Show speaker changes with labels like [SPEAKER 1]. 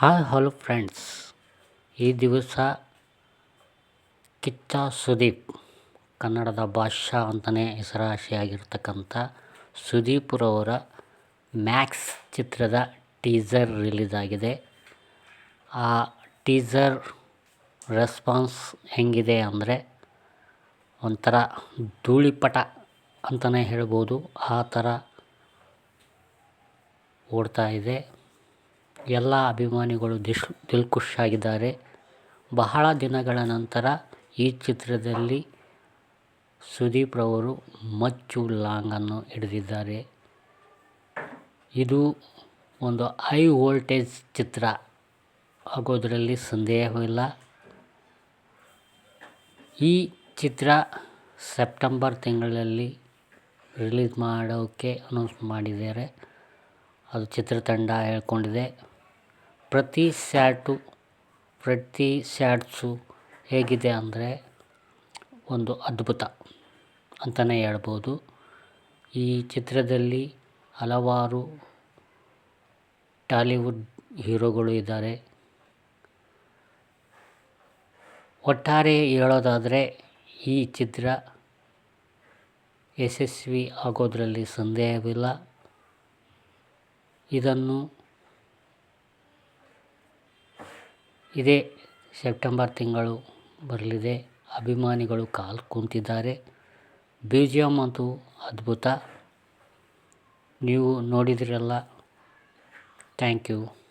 [SPEAKER 1] Hi, hello friends. ಈ ದಿವಸ ಕಿಚ್ಚ ಸುದೀಪ್, ಕನ್ನಡದ ಭಾಷಾ ಅಂತಲೇ ಹೆಸರಾಶಿಯಾಗಿರ್ತಕ್ಕಂಥ ಸುದೀಪ್ರವರ ಮ್ಯಾಕ್ಸ್ ಚಿತ್ರದ ಟೀಸರ್ ರಿಲೀಸ್ ಆಗಿದೆ ಆ ಟೀಸರ್ ರೆಸ್ಪಾನ್ಸ್ ಹೆಂಗಿದೆ ಅಂದರೆ ಒಂಥರ ಧೂಳಿಪಟ ಅಂತಲೇ ಹೇಳ್ಬೋದು. ಆ ಥರ ಓಡ್ತಾ ಇದೆ. ಎಲ್ಲ ಅಭಿಮಾನಿಗಳು ದಿಶ್ ದಿಲ್ ಖುಷ್ ಆಗಿದ್ದಾರೆ ಬಹಳ ದಿನಗಳ ನಂತರ ಈ ಚಿತ್ರದಲ್ಲಿ ಸುದೀಪ್ ರವರು ಮಚ್ಚು ಲಾಂಗನ್ನು ಹಿಡಿದಿದ್ದಾರೆ. ಇದು ಒಂದು ಹೈ ವೋಲ್ಟೇಜ್ ಚಿತ್ರ. ಆಗೋದರಲ್ಲಿ ಸಂದೇಹವಿಲ್ಲ. ಈ ಚಿತ್ರ ಸೆಪ್ಟೆಂಬರ್ ತಿಂಗಳಲ್ಲಿ ರಿಲೀಸ್ ಮಾಡೋಕ್ಕೆ ಅನೌನ್ಸ್ ಮಾಡಿದ್ದಾರೆ. ಅದು ಚಿತ್ರತಂಡ ಹೇಳ್ಕೊಂಡಿದೆ. ಪ್ರತಿ ಸ್ಯಾಟು, ಪ್ರತಿ ಸ್ಯಾಟ್ಸು ಹೇಗಿದೆ ಅಂದರೆ ಒಂದು ಅದ್ಭುತ ಅಂತಲೇ ಹೇಳ್ಬೋದು. ಈ ಚಿತ್ರದಲ್ಲಿ ಹಲವಾರು ಟಾಲಿವುಡ್ ಹೀರೋಗಳು ಇದ್ದಾರೆ. ಒಟ್ಟಾರೆ ಹೇಳೋದಾದರೆ ಈ ಚಿತ್ರ ಯಶಸ್ವಿ ಆಗೋದರಲ್ಲಿ ಸಂದೇಹವಿಲ್ಲ. ಇದನ್ನು ಇದೇ ಸೆಪ್ಟೆಂಬರ್ ತಿಂಗಳು ಬರಲಿದೆ. ಅಭಿಮಾನಿಗಳು ಕಾಲ್ ಕುಂತಿದ್ದಾರೆ. ಬಿ ಜಿ ಎಂ ಅಂತೂ ಅದ್ಭುತ. ನೀವು ನೋಡಿದಿರಲ್ಲ. Thank you.